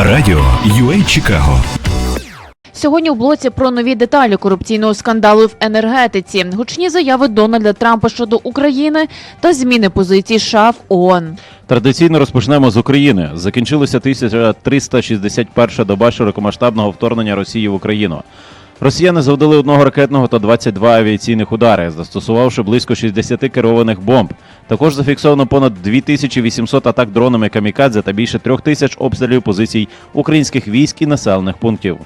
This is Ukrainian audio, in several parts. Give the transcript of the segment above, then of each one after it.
Радіо UA Чикаго. Сьогодні у блоці про нові деталі корупційного скандалу в енергетиці, гучні заяви Дональда Трампа щодо України та зміни позиції США в ООН. Традиційно розпочнемо з України. Закінчилася 1361 доба широкомасштабного вторгнення Росії в Україну. Росіяни завдали одного ракетного та 22 авіаційних удари, застосувавши близько 60 керованих бомб. Також зафіксовано понад 2800 атак дронами камікадзе та більше трьох тисяч обстрілів позицій українських військ і населених пунктів.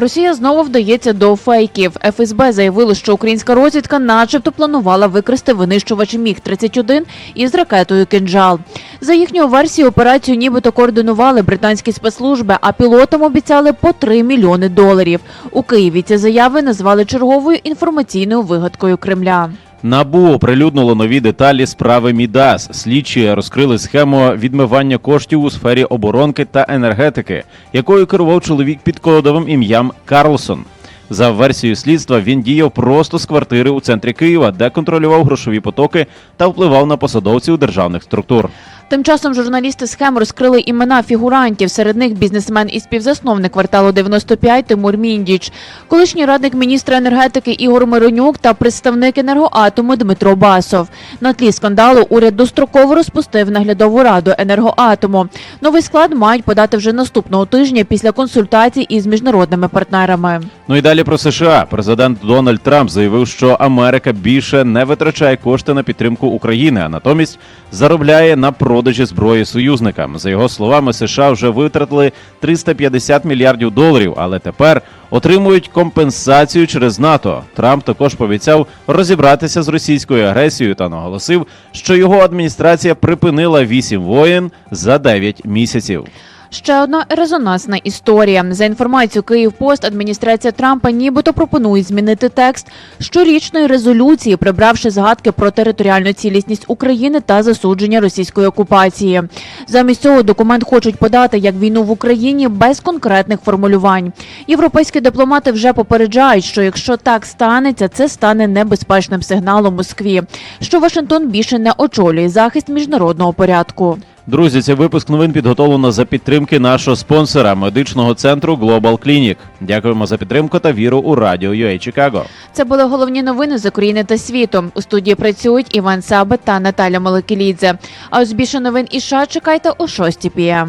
Росія знову вдається до фейків. ФСБ заявили, що українська розвідка, начебто, планувала викрасти винищувач міг 31 із ракетою «Кинджал». За їхньою версією, операцію нібито координували британські спецслужби, а пілотам обіцяли по 3 мільйони доларів. У Києві ці заяви назвали черговою інформаційною вигадкою Кремля. НАБУ оприлюднило нові деталі справи Мідас. Слідчі розкрили схему відмивання коштів у сфері оборонки та енергетики, якою керував чоловік під кодовим ім'ям Карлсон. За версією слідства, він діяв просто з квартири у центрі Києва, де контролював грошові потоки та впливав на посадовців державних структур. Тим часом журналісти схем розкрили імена фігурантів. Серед них бізнесмен і співзасновник кварталу 95 Тимур Міндіч, колишній радник міністра енергетики Ігор Миронюк та представник енергоатому Дмитро Басов. На тлі скандалу уряд достроково розпустив наглядову раду енергоатому. Новий склад мають подати вже наступного тижня після консультацій із міжнародними партнерами. Ну і далі про США. Президент Дональд Трамп заявив, що Америка більше не витрачає кошти на підтримку України, а натомість заробляє на продажі зброї союзникам. За його словами, США вже витратили 350 мільярдів доларів, але тепер отримують компенсацію через НАТО. Трамп також пообіцяв розібратися з російською агресією та наголосив, що його адміністрація припинила вісім воєн за 9 місяців. Ще одна резонансна історія. За інформацією Київпост, адміністрація Трампа нібито пропонує змінити текст щорічної резолюції, прибравши згадки про територіальну цілісність України та засудження російської окупації. Замість цього документ хочуть подати як війну в Україні без конкретних формулювань. Європейські дипломати вже попереджають, що якщо так станеться, це стане небезпечним сигналом Москві, що Вашингтон більше не очолює захист міжнародного порядку. Друзі, цей випуск новин підготовлено за підтримки нашого спонсора медичного центру Global Clinic. Дякуємо за підтримку та віру у радіо UA Чикаго. Це були головні новини з України та світу. У студії працюють Іван Сабет та Наталя Молокілідзе. А ось більше новин і США чекайте о 6 пм.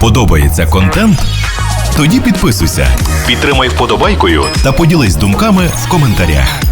Подобається контент? Тоді підписуйся, підтримай вподобайкою та поділись думками в коментарях.